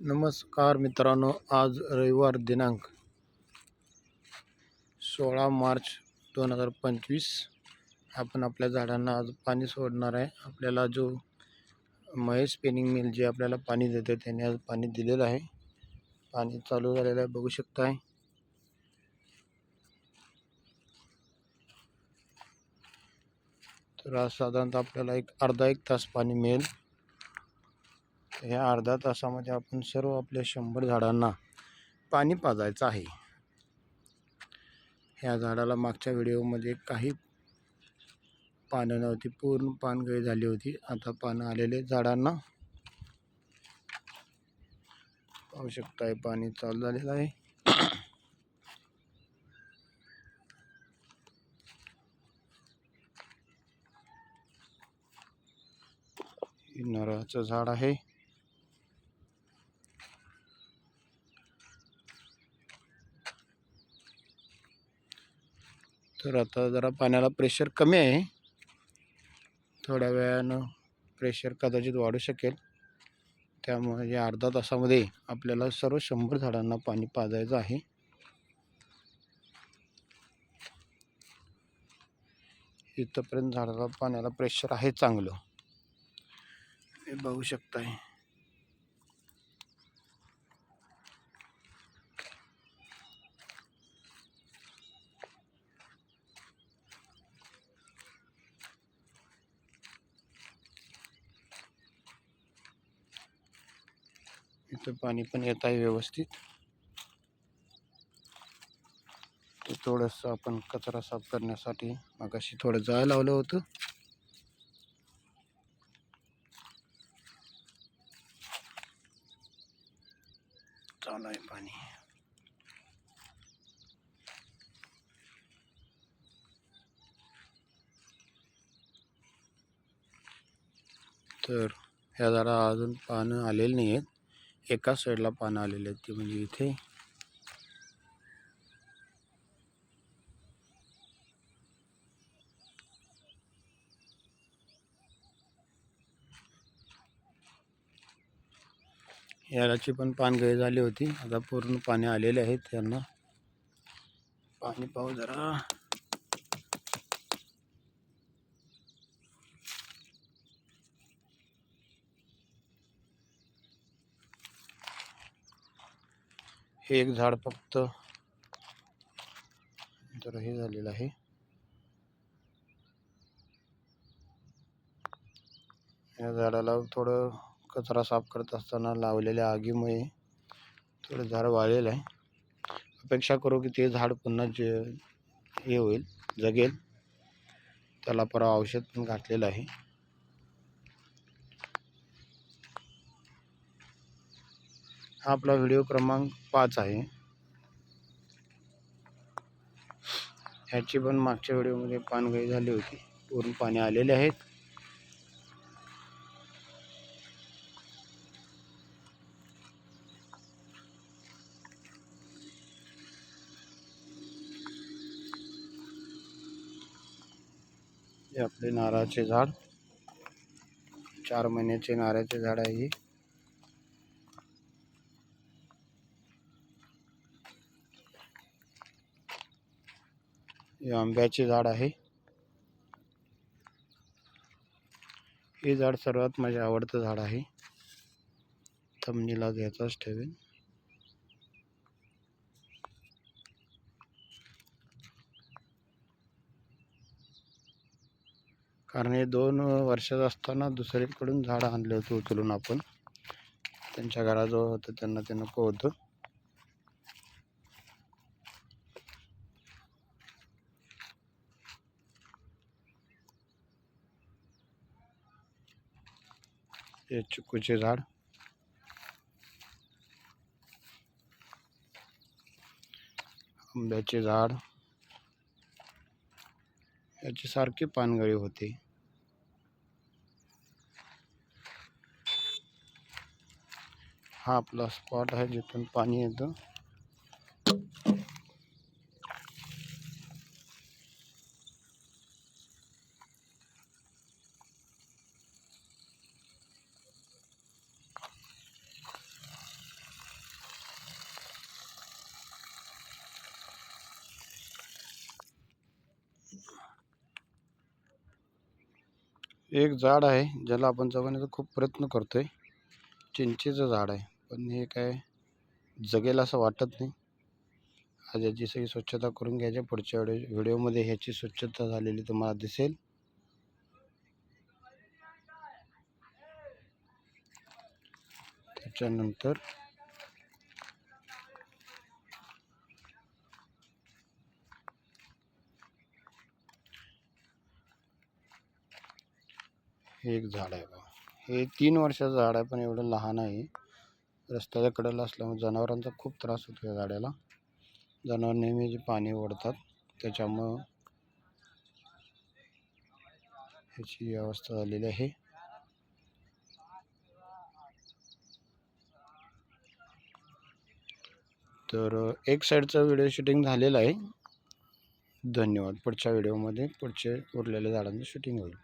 नमस्कार मित्रांनो आज रविवार दिनांक सोळा मार्च दोन हजार पंचवीस. आपण आपल्या झाडांना आज पाणी सोडणार आहे. आपल्याला जो महेश स्पिनिंग मिल जे आपल्याला पाणी देते त्याने आज पाणी दिलेलं आहे. पाणी चालू झालेलं आहे बघू शकताय. तर आज साधारणतः आपल्याला एक अर्धा एक तास पाणी मिळेल. ह्या अर्धा तासामध्ये आपण सर्व आपल्या शंभर झाडांना पाणी पाजायचं आहे. ह्या झाडाला मागच्या व्हिडिओमध्ये काही पानं नव्हती पूर्ण पानगळी झाली होती. आता पानं आलेले झाडांना पाहू शकताय पाणी चालू झालेलं आहे. नारळाचं झाड आहे. तर आता जरा पाण्याला प्रेशर कमी आहे. थोड्या वेळानं प्रेशर कदाचित वाढू शकेल. त्यामुळे या अर्धा तासामध्ये आपल्याला सर्व शंभर झाडांना पाणी पाजायचं आहे. इथंपर्यंत झाडाला पाण्याला प्रेशर आहे चांगलं. हे बघू शकताय. इथं पाणी पण येत आहे व्यवस्थित. ते थोडंसं आपण कचरा साफ करण्यासाठी मगाशी थोडं जाळ लावलं होतं. चालू आहे पाणी. तर ह्या झाडा अजून पानं आलेली नाही आहेत एकाच साईडला पानं आलेली आहेत ती म्हणजे इथे. याची पण पानगळी झाली होती. आता पूर्ण पाणी आलेले आहेत त्यांना पाणी पाहू जरा. हे एक झाड फक्त. तर हे झालेलं आहे. या झाडाला थोडं कचरा साफ करत असताना लावलेल्या आगीमुळे थोडं झाड वाळलेलं आहे. अपेक्षा करू की ते झाड पुन्हा जे हे होईल जगेल. त्याला परवा औषध पण घातलेलं आहे. हा आपला व्हिडिओ क्रमांक पाच आहे. ह्याची पण मागच्या व्हिडिओमध्ये पानगळी झाली होती. पूर्ण पाणी आलेले आहेत. हे आपले नारळाचे झाड. चार महिन्याचे नारळाचे झाड आहे हे आंब्याचे झाड आहे. हे झाड सर्वात माझे आवडतं झाड आहे. थमनीला घ्यायचाच ठेवेन. कारण हे दोन वर्षाचं असताना दुसरीकडून झाड आणलं होतं उचलून आपण. त्यांच्या घराजवळ होतं त्यांना ते नको होतं. हे चिकूचे झाड आंब्याचे झाड याची सारखी पानगळी होते। हा आपला स्पॉट आहे जिथून पाणी येतं एक झाड आहे ज्याला आपण जगवण्याचा खूप प्रयत्न करतो आहे चिंचेचं झाड आहे पण हे काय जगेल असं वाटत नाही. आज याची सगळी स्वच्छता करून घ्यायची पुढच्या वेळे व्हिडिओमध्ये ह्याची स्वच्छता झालेली तुम्हाला दिसेल. त्याच्यानंतर हे एक झाड आहे बघा. हे तीन वर्षाचं झाड आहे पण एवढं लहान आहे. रस्त्याच्या कडेला असल्यामुळे जनावरांचा खूप त्रास होतो या झाडाला. जनावर नेहमी जे पाणी ओढतात त्याच्यामुळं ह्याची अवस्था झालेली आहे. तर एक साईडचा व्हिडिओ शूटिंग झालेला आहे. धन्यवाद. पुढच्या व्हिडिओमध्ये पुढचे उरलेल्या झाडांचं शूटिंग होईल.